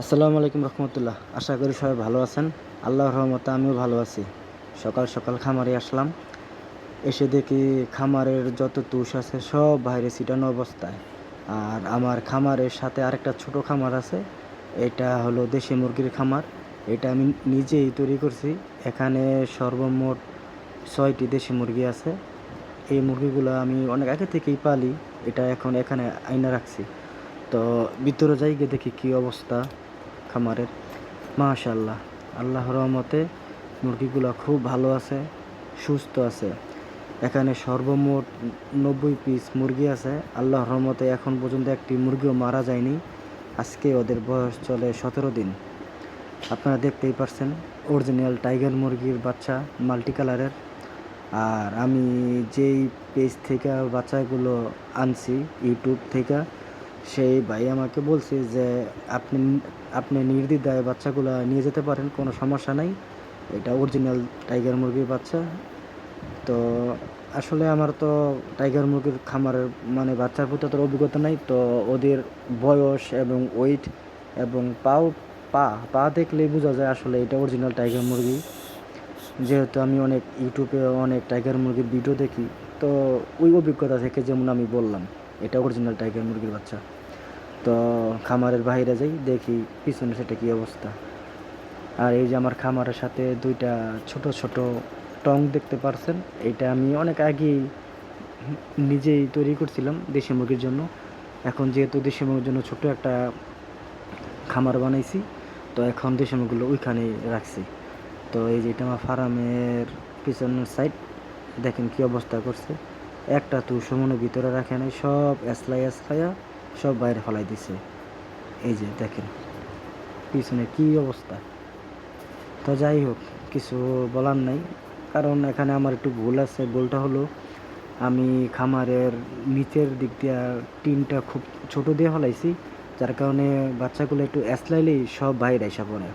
আসসালামু আলাইকুম রহমতুল্লাহ। আশা করি সবাই ভালো আছেন। আল্লাহর রহমতে আমিও ভালো আছি। সকাল সকাল খামারে আসলাম। এসে দেখি খামারের যত তুষ আছে সব বাইরে ছিটানো অবস্থায়। আর আমার খামারের সাথে আরেকটা ছোট খামার আছে। এটা হলো দেশি মুরগির খামার। এটা আমি নিজেই তৈরি করছি। এখানে সর্বমোট ছয়টি দেশি মুরগি আছে। এই মুরগিগুলো আমি অনেক আগে থেকেই পালি। এটা এখন এখানে আইনা রাখছি। তো ভিতরে যাই গিয়ে দেখি কী অবস্থা। খামারের। মাশাল্লাহ আল্লাহর রহমতে মুরগিগুলো খুব ভালো আছে, সুস্থ আছে। এখানে সর্বমোট নব্বই পিস মুরগি আছে। আল্লাহ রহমতে এখন পর্যন্ত একটি মুরগিও মারা যায়নি। আজকে ওদের বয়স চলে সতেরো দিন। আপনারা দেখতেই পারছেন অরিজিনাল টাইগার মুরগির বাচ্চা মাল্টি কালারের আর আমি যেই পেজ থেকে বাচ্চাগুলো আনছি ইউটিউব থেকে সেই ভাই আমাকে বলছে যে, আপনি আপনি নির্দ্বিধায় বাচ্চাগুলো নিয়ে যেতে পারেন, কোনো সমস্যা নাই। এটা অরিজিনাল টাইগার মুরগির বাচ্চা। তো আসলে আমার তো টাইগার মুরগির খামারের মানে বাচ্চার প্রতি তোর অভিজ্ঞতা নাই। তো ওদের বয়স এবং ওয়েট এবং পাও, পা পা দেখলেই বোঝা যায় আসলে এটা অরিজিনাল টাইগার মুরগি। যেহেতু আমি অনেক ইউটিউবে অনেক টাইগার মুরগির ভিডিও দেখি, তো ওই অভিজ্ঞতা থেকে যেমন আমি বললাম, এটা অরিজিনাল টাইগার মুরগির বাচ্চা। তো খামারের বাইরে যাই, দেখি পিছনে সেটা কী অবস্থা। আর এই যে আমার খামারের সাথে দুইটা ছোট ছোট টং দেখতে পারছেন, এটা আমি অনেক আগেই নিজেই তৈরি করছিলাম দেশি মুরগির জন্য। এখন যেহেতু দেশি মুরগির জন্য ছোট একটা খামার বানাইছি, তো এখন দেশি মুরগিগুলো ওইখানেই রাখছি। তো এই যে এটা আমার ফার্মের পিছনের সাইড দেখেন কি অবস্থা করছে। একটা তুষো মনে ভিতরে রাখে নাই, সব এসলাই এসলাইয়া সব বাইরে ফেলাই দিছে। এই যে দেখেন, পিছনে কি অবস্থা? তো যাই হোক, কিছু বলার নাই। কারণ এখানে আমার একটু ভুল আছে। ভুলটা হলো, আমি খামারের নিচের দিক দিয়ে টিনটা খুব ছোট দিয়ে ফেলাইছি, যার কারণে বাচ্চাগুলো একটু এসলাইলেই সব বাইরে এসে পড়ে।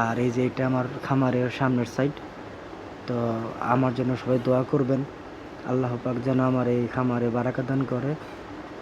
আর এই যে এটা আমার খামারের সামনের সাইড তো আমার জন্য সবাই দোয়া করবেন। আল্লাহ পাক যেন আমার এই খামারে বারাকা দান করে।